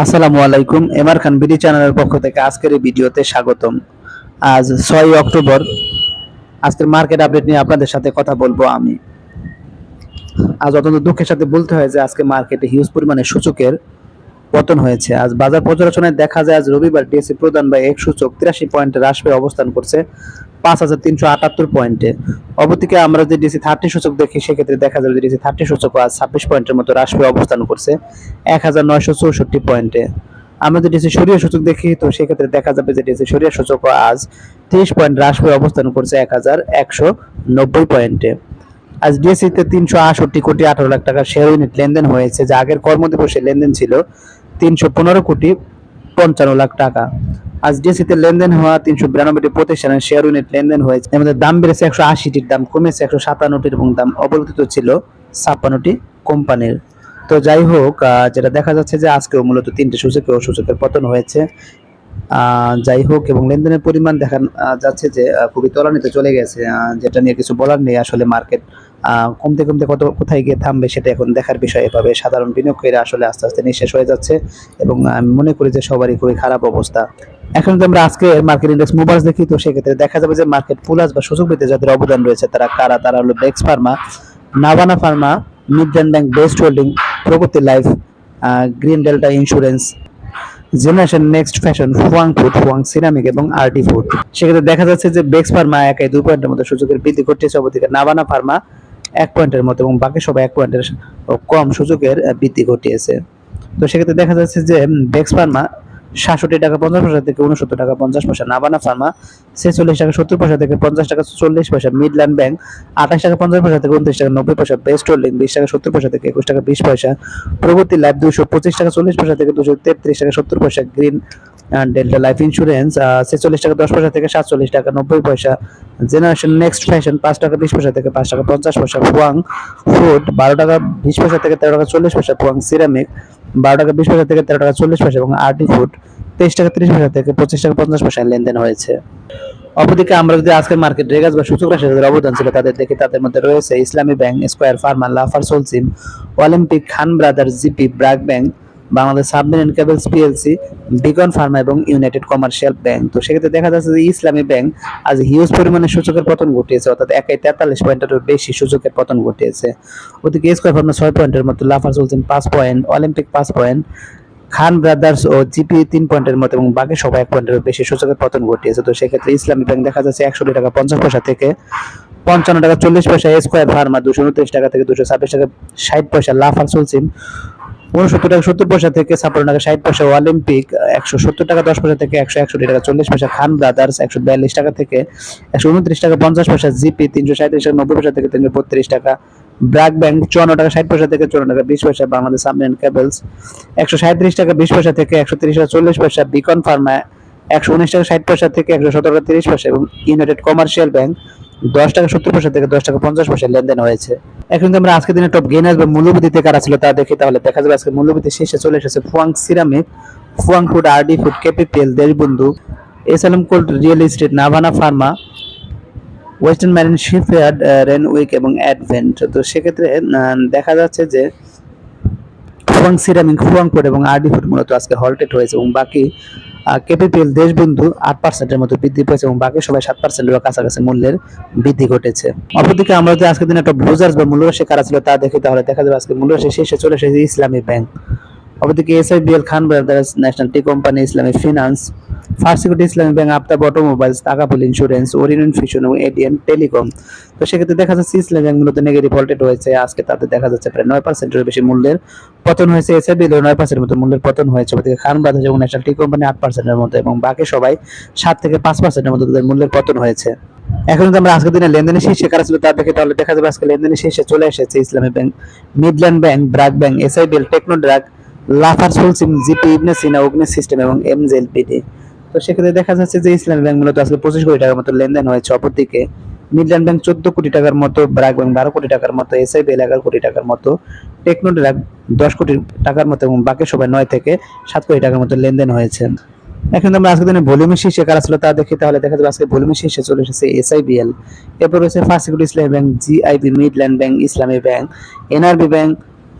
আসসালামু আলাইকুম এমআর খান বিডি চ্যানেলের পক্ষ থেকে আজকের এই ভিডিওতে স্বাগতম। আজ ছয় অক্টোবর, আজকের মার্কেট আপডেট নিয়ে আপনাদের সাথে কথা বলব আমি। আজ অত্যন্ত দুঃখের সাথে বলতে হয় যে আজকে মার্কেটে হিউজ পরিমাণে সূচকের পতন হয়েছে। আজ বাজার পর্যালোচনায় দেখা যায়, আজ রবিবার ডিএসসি প্রদান বা এক সূচক তিরাশি পয়েন্টে হ্রাস পেয়ে অবস্থান করছে পাঁচ হাজার তিনশো আটাত্তর পয়েন্টে। অপরদিকে আমরা যদি ডিসি থার্টি সূচক দেখি, সেক্ষেত্রে দেখা যাবে ডিসি থার্টি সূচক আজ ছাব্বিশ পয়েন্টের মতো হ্রাস অবস্থান করছে এক হাজার নয়শো চৌষট্টি পয়েন্টে। আমরা যদি ডিসি সরিয়া সূচক দেখি, তো সেক্ষেত্রে দেখা যাবে যে ডিসি সরিয়া সূচক আজ তিরিশ পয়েন্ট হ্রাস অবস্থান করছে এক হাজার একশো নব্বই পয়েন্টে। আজ ডিএসসিতে তিনশো আটষট্টি কোটি আঠারো লাখ টাকার শেয়ার ইউনিট লেনদেন হয়েছে, যা আগের কর্মদিবসে লেনদেন ছিল তিনশো পনেরো কোটি পঞ্চান্ন লাখ টাকা। আজ ডিএসসিতে লেনদেন হওয়া তিনশো বিরানব্বইটি প্রতিষ্ঠানের শেয়ার ইউনিট লেনদেন হয়েছে। এর মধ্যে দাম বেড়েছে একশো আশিটির দাম, কমেছে একশো সাতান্নটির এবং দাম অবলোকিত ছিল ছাপ্পান্নটি কোম্পানির। তো যাই হোক যেটা দেখা যাচ্ছে যে আজকেও মূলত তিনটে সূচকে ও সূচকের পতন হয়েছে। যাই হোক, এবং লেনদেনের পরিমাণ দেখা যাচ্ছে যে খুবই তলানিতে চলে গেছে। যেটা নিয়ে কিছু বলার নেই, আসলে মার্কেট কমতে কমতে কত, কোথায় গিয়ে থামবে সেটা এখন দেখার বিষয়। এভাবে সাধারণ বিনিয়োগকারীরা আসলে আস্তে আস্তে নিঃশেষ হয়ে যাচ্ছে এবং আমি মনে করি যে সবারই খুবই খারাপ অবস্থা। এখন যদি আমরা আজকে মার্কেট ইন্ডেক্স মুভার্স দেখি, তো সেক্ষেত্রে দেখা যাবে যে মার্কেট প্লাস বা সুযোগ পেতে যাদের অবদান রয়েছে, তারা কারা? তারা হলো বেক্স pharma Navana pharma Midland bank best holding Pragati life green delta insurance generation next fashion Fuwang food Fuwang ceramic এবং আরটি ফুড সেক্ষেত্রে দেখা যাচ্ছে যে বেক্স ফার্মা একাই দুই পয়েন্টের মতো সুযোগের বৃদ্ধি ঘটেছে। অবদিকে নাভানা ফার্মা এক পয়েন্টের মতো এবং বাকি সবাই এক পয়েন্টের কম সুযোগের বৃদ্ধি ঘটিয়েছে। তো সেক্ষেত্রে দেখা যাচ্ছে যে বেক্স ফার্মা সাতষট্টি টাকা পঞ্চাশ পয়সা থেকে উনসত্তর টাকা পঞ্চাশ পয়সা, নাবানা ফার্মা ছেচল্লিশ টাকা সত্তর পয়সা থেকে পঞ্চাশ টাকা চল্লিশ পয়সা, মিডল্যান্ড ব্যাংক আঠাশ টাকা পঞ্চাশ পয়সা থেকে উনত্রিশ টাকা নব্বই পয়সা বেস্ট হোল্ডিং বিশ টাকা সত্তর পয়সা থেকে একুশ টাকা বিশ পয়সা, প্রগতি লাইফ দুশো পঁচিশ টাকা চল্লিশ পয়সা থেকে দুশো তেত্রিশ টাকা সত্তর পয়সা, গ্রিন ডেল্টা লাইফ ইন্স্যুরেন্স ছেচল্লিশ টাকা দশ পয়সা থেকে সাতচল্লিশ টাকা নব্বই পয়সা, জেনারেশন নেক্সট ফ্যাশন পাঁচ টাকা বিশ পয়সা থেকে পাঁচ টাকা পঞ্চাশ পয়সা, ফুয়াং ফুড বারো টাকা বিশ পয়সা থেকে তেরো টাকা চল্লিশ পয়সা, ফুয়াং সিরামিক বারো টাকা বিশ পয়সা থেকে তেরো টাকা চল্লিশ পয়সা এবং আর্টি ফুড তেইশ টাকা তিরিশ পয়সা থেকে পঁচিশ টাকা পঞ্চাশ পয়সা লেনদেন হয়েছে। অপরদিকে আমরা যদি আজকের মার্কেট রেগাজ বা সূচক রাশি যাদের অবদান ছিল, তাদের দেখি তাদের মধ্যে রয়েছে Islami bank square pharma Lafarge Holcim Olympic Khan brothers GP BRAC bank Bangladesh submarine cables PLC Beacon pharma এবং ইউনাইটেড কমার্শিয়াল ব্যাংক তো সেক্ষেত্রে দেখা যাচ্ছে যে ইসলামী ব্যাংক আজ হিউজ পরিমাণে সূচকের পতন ঘটিয়েছে, অর্থাৎ একাই তেতাল্লিশ পয়েন্টেরও বেশি সূচকের পতন ঘটিয়েছে। ওদিকে স্কোয়ার ফার্মা ছয় পয়েন্টের মতো লাফার চলছেন পাঁচ পয়েন্ট অলিম্পিক পাঁচ পয়েন্ট খান ব্রাদার্স ও জিপি তিন পয়েন্টের মতো এবং বাকি সবাই এক পয়েন্টের বেশি সূচকের পতন ঘটিয়েছে। তো সেক্ষেত্রে ইসলামী ব্যাংক দেখা যাচ্ছে একষট্টি টাকা পঞ্চাশ পয়সা থেকে পঞ্চান্ন টাকা চল্লিশ পয়সা স্কোয়ার ফার্মা দুশো উনত্রিশ টাকা থেকে দুশো ছাব্বিশ টাকা ষাট পয়সা লাফার সুলসিম উনসত্তর টাকা সত্তর পয়সা থেকে ছাপ্পান্ন টাকা ষাট পয়সা অলিম্পিক, একশো সত্তর টাকা দশ পয়সা থেকে একশো একষট্টি টাকা চল্লিশ পয়সা খান ব্রাদার্স, একশো বিয়াল্লিশ টাকা থেকে একশো উনত্রিশ টাকা পঞ্চাশ পয়সা জিপি, তিনশো সাঁত্রিশ টাকা নব্বই পয়সা থেকে তিনশো বত্রিশ টাকা ব্র্যাক ব্যাংক, চুয়ান্ন টাকা ষাট পয়সা থেকে চুয়ান্ন টাকা বিশ পয়সা বাংলাদেশ সাবমেরিন কেবলস, একশো সাঁত্রিশ টাকা বিশ পয়সা থেকে একশো তিরিশ টাকা চল্লিশ পয়সা বিকন ফার্মা, একশো উনিশ টাকা ষাট পয়সা থেকে একশো সতেরো টাকা তিরিশ পয়সা এবং ইউনাইটেড কমার্শিয়াল ব্যাংক দশ টাকা সত্তর পয়সা থেকে দশ টাকা পঞ্চাশ পয়সা লেনদেন হয়েছে। এখন যদি আমরা আজকের দিনে টপ গেইনার বা মূল্যবৃদ্ধিতে কারা ছিল তা দেখি, তাহলে দেখা যাবে আজকে মূল্যবৃদ্ধি শেষে চলে এসেছে Fuwang ceramic Fuwang food RD food, KPPL, Deshbandhu SLM cold real estate, Navana pharma, western marine shipyard Renwick এবং অ্যাডভেন্ট। তো সেক্ষেত্রে দেখা যাচ্ছে যে ফুয়াং সিরামিক, ফুয়াং ফুড এবং আরডি ফুড মূলত আজকে হলটেড হয়েছে এবং বাকি কেপিপিএল দেশবন্ধু আট পার্সেন্টের মতো বৃদ্ধি পেয়েছে এবং বাকি সবাই সাত পার্সেন্টের কাছাকাছি মূল্যের বৃদ্ধি ঘটেছে। অপরদিকে আমরা যদি আজকের দিন একটা ব্লুজার্স বা মূল্যরাশি কারা ছিল তা দেখি, তাহলে দেখা যাবে আজকে মূল্যরাশি শেষে চলে এসেছে ইসলামী ব্যাংক অপরদিকে SIBL Khan brothers national tea company Islami finance first security Islami bank Aftab automobiles Takaful insurance Orion fission এবং এডিএন টেলিকম তো সেক্ষেত্রে দেখা যাচ্ছে ইসলামী ব্যাংক মূলত নেগেটিভ ভোল্টেড হয়েছে আজকে তাদের দেখা যাচ্ছে প্রায় নয় পার্সেন্টের বেশি মূল্যের পতন হয়েছে। এসআইবিএল নয় পার্সেন্টের মতো মূল্যের পতন হয়েছে। ওদিকে খান ব্রাদার্স এবং ন্যাশনাল টি কোম্পানি আট পার্সেন্টের মতো এবং বাকি সবাই সাত থেকে পাঁচ পার্সেন্টের মতো তাদের মূল্যের পতন হয়েছে। এখন যদি আমরা আজকের দিনে লেনদেনের শীর্ষে কারা ছিল তা দেখে তাহলে দেখা যাবে আজকে লেনদেনের শীর্ষে চলে এসেছে Islami bank. Midland bank BRAC bank SIBL techno drug Lafarge Holcim GP Ibn Sina Agni system এবং এমজেল পিডি তো সেক্ষেত্রে দেখা যাচ্ছে যে ইসলামী ব্যাংক মূলত আজকে পঁচিশ কোটি টাকার মতো লেনদেন হয়েছে। অপরদিকে মিডল্যান্ড ব্যাংক চোদ্দ কোটি টাকার মতো ব্র্যাক ব্যাংক বারো কোটি টাকার মতো এসআইবিএল এগারো কোটি টাকার মতো টেকনো ড্রাগ দশ কোটি টাকার মতো এবং বাকি সবাই নয় থেকে সাত কোটি টাকার মতো লেনদেন হয়েছে। এখন আমরা আজকে দিনে ভলিউমের শীর্ষে কারা ছিল তা দেখি তাহলে দেখা যাবে আজকে ভলিউমের শীর্ষে চলে এসেছে এসআইবিএল এরপর রয়েছে first security Islami bank GIB Midland bank Islami bank NRB bank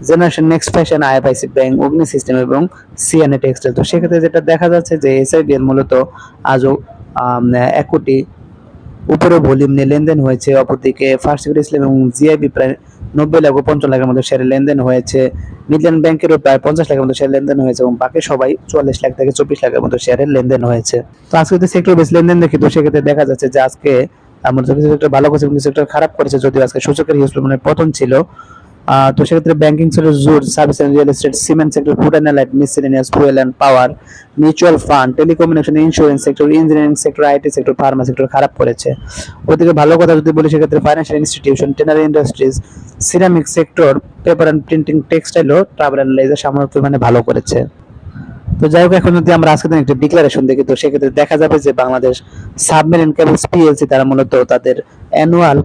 generation next fashion IFIC bank, Agni system এবং সিএনএ টেক্সটাইল। তো সেক্ষেত্রে যেটা দেখা যাচ্ছে যে এসআইবি এর মূলত আজও এক কোটি উপরে ভলিউম নিয়ে লেনদেন হয়েছে। অপরদিকে ফার্স্ট সিকিউরিটি ইসলাম এবং জিআইবি প্রায় নব্বই লাখ ও পঞ্চাশ লাখের মধ্যে শেয়ারের লেনদেন হয়েছে। মিডল্যান্ড ব্যাংকেরও প্রায় পঞ্চাশ লাখের মতো শেয়ার লেনদেন হয়েছে এবং বাকি সবাই চুয়াল্লিশ লাখ থেকে চব্বিশ লাখের মতো শেয়ারের লেনদেন হয়েছে। তো আজকে যদি সেক্টর বেস লেনদেন দেখি, তো সেক্ষেত্রে দেখা যাচ্ছে যে আজকে আমার কিছু সেক্টর ভালো করেছে এবং কিছু সেক্টর খারাপ করেছে, যদিও আজকে সূচকের হিউজ পরিমাণে পতন ছিল। তো সেক্ষেত্রে banking sector jute service and real estate cement sector food and light miscellaneous fuel and power mutual fund telecommunication insurance sector engineering sector IT sector pharma sector খারাপ করেছে। ওদিকে ভালো কথা যদি বলি, সেক্ষেত্রে financial institution tannery industries ceramic sector paper and printing textile O travel and leisure সামান্য পরিমাণে ভালো করেছে। তো যাই হোক, এখন যদি আমরা আজকে দিন একটা ডিক্লারেশন দেখি, তো সেক্ষেত্রে দেখা যাবে যে বাংলাদেশ সাবমেরিন কেবলস পিএলসি তারা মূলত তাদের অ্যানুয়াল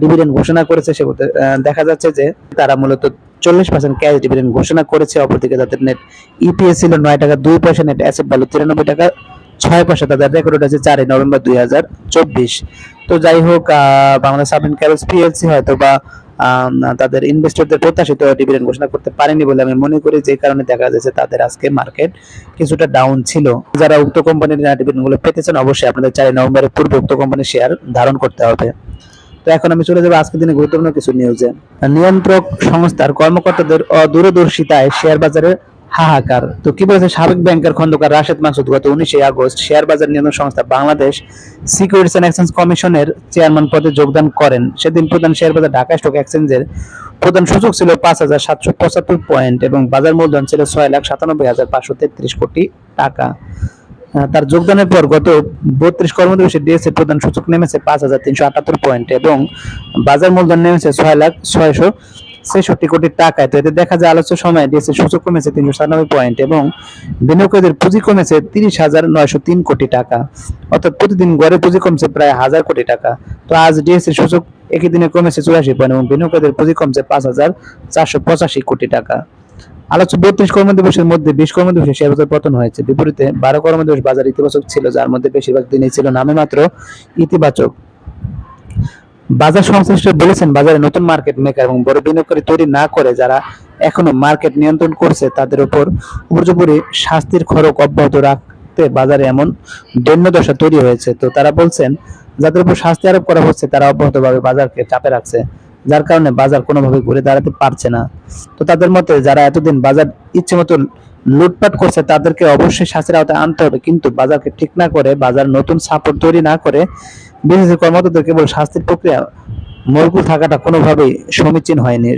ডিভিডেন্ড ঘোষণা করেছে আহ, দেখা যাচ্ছে যে তারা মূলত চল্লিশ পার্সেন্ট ক্যাশ ডিভিডেন্ড ঘোষণা করেছে অপরদিকে তাদের নেট ইপিএস ছিল নয় টাকা দুই পয়সা নেট অ্যাসেট ভ্যালু তিরানব্বই টাকা ছয় পয়সা তাদের রেকর্ড আছে চারই নভেম্বর দুই হাজার চব্বিশ। তো যাই হোক আহ, বাংলাদেশ সাবমেরিন কেবলস পিএলসি হয়তো বা তাদের ইনভেস্টরদের প্রত্যাশিত ডিভিডেন্ড ঘোষণা করতে পারেনি বলে আমি মনে করি যে কারণে দেখা যাচ্ছে তাদের আজকে মার্কেট কিছুটা ডাউন ছিল। যারা উক্ত কোম্পানির ডিভিডেন্ডগুলো পেতেছেন অবশ্যই আপনাদের চারই নভেম্বরের পূর্বে উক্ত কোম্পানির শেয়ার ধারণ করতে হবে। তো এখন আমি চলে যাব আজকের দিনে গুরুত্বপূর্ণ কিছু নিউজে নিয়ন্ত্রক সংস্থার কর্মকর্তাদের অদূরদর্শিতায় শেয়ার বাজারে হাহাকার। তো কি বলেছে সাবেক ব্যাংকের খন্দকার রাশেদ মাসুদ গত উনিশে আগস্ট? শেয়ার বাজার নিয়ন্ত্রণ সংস্থা বাংলাদেশ সিকিউরিটিজ অ্যান্ড এক্সচেঞ্জ কমিশনের চেয়ারম্যান পদে যোগদান করেন। সেদিন প্রধান শেয়ার বাজার ঢাকা স্টক এক্সচেঞ্জের প্রধান সূচক ছিল পাঁচ হাজার সাতশো পঁচাত্তর পয়েন্ট এবং বাজার মূলধন ছিল ছয় লাখ সাতানব্বই হাজার পাঁচশো তেত্রিশ কোটি টাকা। তার যোগদানের পর গত বত্রিশ কর্মদিবসে ডিএসএ প্রধান সূচক নেমেছে পাঁচ হাজার তিনশো আটাত্তর পয়েন্ট এবং বাজার মূলধন নেমেছে ছয় লাখ ছয়শো ছেষট্টি কোটি টাকায়। তো এতে দেখা যায় আলোচ্য সময়ে ডিএসএ সূচক কমেছে তিনশো সাতানব্বই পয়েন্ট এবং বিনিয়োগকারীদের পুঁজি কমেছে তিরিশ হাজার নয়শো তিন কোটি টাকা। অর্থাৎ প্রতিদিন গড়ে পুঁজি কমছে প্রায় হাজার কোটি টাকা। তো আজ ডিএসএ সূচক একই দিনে কমেছে চুরাশি পয়েন্ট এবং বিনিয়োগকারীদের পুঁজি কমছে পাঁচ হাজার চারশো পঁচাশি কোটি টাকা। আলোচ্য বত্রিশ কর্মদিবসের মধ্যে বিশ কর্মদিবসে শেয়ার বাজার পতন হয়েছে। বিপরীতে বারো কর্মদিবস বাজার ইতিবাচক ছিল, যার মধ্যে বেশিরভাগ দিনই ছিল নামে মাত্র ইতিবাচক। বাজার সংশ্লিষ্ট বলেছেন, বাজারে নতুন মার্কেট মেকার এবং বড় বিনিয়োগকারী তৈরি না করে যারা এখনও মার্কেট নিয়ন্ত্রণ করছে, তাদের উপর উপর্যুপরি শাস্তির খরচ অব্যাহত রাখতে বাজারে এমন দৈন্যদশা তৈরি হয়েছে। তো তারা বলছেন, যাদের উপর শাস্তি আরোপ করা হচ্ছে, তারা অব্যাহতভাবে বাজারকে চাপে রাখছে। যার কারণে বাজার কোনোভাবে ঘুরে দাঁড়াতে পারছে না। তো তাদের মতে যারা এতদিন বাজার ইচ্ছে মতো লুটপাট করছে, তাদেরকে অবশ্যই শাস্তির আওতায় আনতে হবে। কিন্তু বাজারকে ঠিক না করে, বাজার নতুন সাপোর্ট তৈরি না করে বিদেশি কর্মকর্তাদের কেবল শাস্তির প্রক্রিয়া মরকুল থাকাটা কোনোভাবেই সমীচীন হয়নি।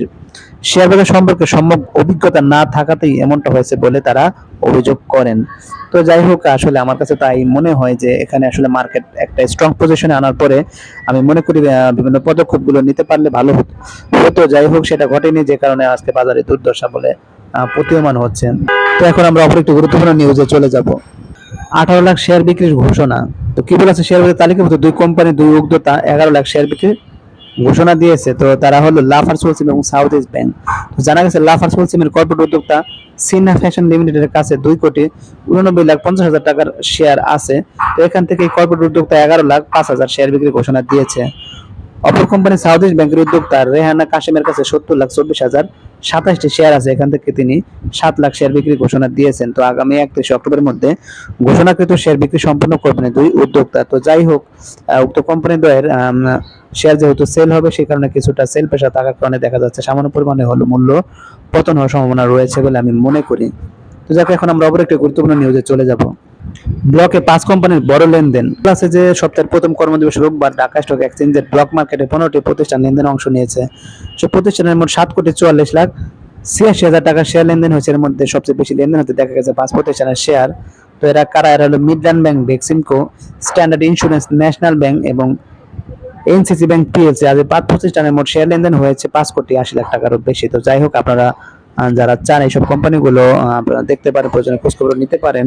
শেয়ার বাজার সম্পর্কে সম্যক অভিজ্ঞতা না থাকাতেই এমনটা হয়েছে বলে তারা অভিযোগ করেন। তো যাই হোক, আসলে আমার কাছে তাই মনে হয় যে এখানে আসলে মার্কেট একটা স্ট্রং পজিশনে আনার পরে আমি মনে করি বিভিন্ন পদক্ষেপগুলো নিতে পারলে ভালো হতো হতো। যাই হোক, সেটা ঘটেনি যে কারণে আজকে বাজারে দুর্দশা বলে প্রতীয়মান হচ্ছে তো এখন আমরা অপর একটি গুরুত্বপূর্ণ নিউজে চলে যাব। আঠারো লাখ শেয়ার বিক্রির ঘোষণা। তো কি বলেছে শেয়ার বাজার তালিকাভুক্ত দুই কোম্পানি দুই উদ্যোক্তা, এগারো লাখ শেয়ার বিক্রির ঘোষণা দিয়েছে, তো তারা হলো লাফার সোলসিম এবং সাউথ ইস্ট ব্যাংক। তো জানা গেছে লাফার সোলসিমের কর্পোরেট উদ্যোক্তা সিনা ফ্যাশন লিমিটেডের কাছে দুই কোটি উনানব্বই লাখ পঞ্চাশ হাজার টাকার শেয়ার আছে। তো এখান থেকে কর্পোরেট উদ্যোক্তা এগারো লাখ পাঁচ হাজার শেয়ার বিক্রি ঘোষণা দিয়েছে। অপর কোম্পানি সাউথ ইস্ট ব্যাংকের উদ্যোক্তা রেহানা কাশিমের কাছে সত্তর লাখ চব্বিশ হাজার সাতাশটি শেয়ার আছে। এখান থেকে তিনি সাত লাখ শেয়ার বিক্রি ঘোষণা দিয়েছেন। তো আগামী একত্রিশে অক্টোবরের মধ্যে ঘোষণাকৃত শেয়ার বিক্রি সম্পন্ন করবেন দুই উদ্যোক্তা। তো যাই হোক উক্ত কোম্পানি দ্বয়ের শেয়ার যেহেতু সেল হবে সেই কারণে কিছুটা সেল পেশা থাকার কারণে দেখা যাচ্ছে সামান্য পরিমাণে হলো মূল্য পতন হওয়ার সম্ভাবনা রয়েছে বলে আমি মনে করি। তো যাকে, এখন আমরা অপর একটি গুরুত্বপূর্ণ নিউজে চলে যাব। ব্লকে পাঁচ কোম্পানির বড় লেনদেন। আছে যে সপ্তাহের প্রথম কর্মদিবস রোববার ঢাকা স্টক এক্সচেঞ্জের ব্লক মার্কেটে পনেরোটি প্রতিষ্ঠান লেনদেন অংশ নিয়েছে। সে প্রতিষ্ঠানের মোট সাত কোটি চুয়াল্লিশ লাখ ছিয়াশি হাজার টাকার শেয়ার লেনদেন হয়েছে। এর মধ্যে সবচেয়ে বেশি লেনদেন হতে দেখা গেছে পাঁচ প্রতিষ্ঠানের শেয়ার তো এরা কারা? এরা হলো Midland bank Beximco standard insurance national bank এবং এনসিসি ব্যাংক পিএলসি আজ পাঁচ প্রতিষ্ঠানের মোট শেয়ার লেনদেন হয়েছে পাঁচ কোটি আশি লাখ টাকারও বেশি। তো যাই হোক, আপনারা যারা চান এইসব কোম্পানিগুলো আপনারা দেখতে পারেন, প্রয়োজনে খোঁজখবর নিতে পারেন।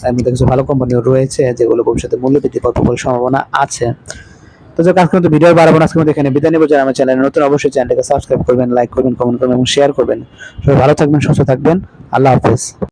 তার মধ্যে কিছু ভালো কোম্পানিও রয়েছে, যেগুলো ভবিষ্যতে মূল্য বৃদ্ধি পাওয়ার সম্ভাবনা আছে। তো যাক আজকে মতো ভিডিও বাড়াবো আজকে মতো এখানে বিদায় নেব। যারা আমার চ্যানেল নতুন, অবশ্যই চ্যানেলটাকে সাবস্ক্রাইব করবেন, লাইক করবেন কমেন্ট করবেন এবং শেয়ার করবেন। সবাই ভালো থাকবেন, সুস্থ থাকবেন। আল্লাহ হাফেজ।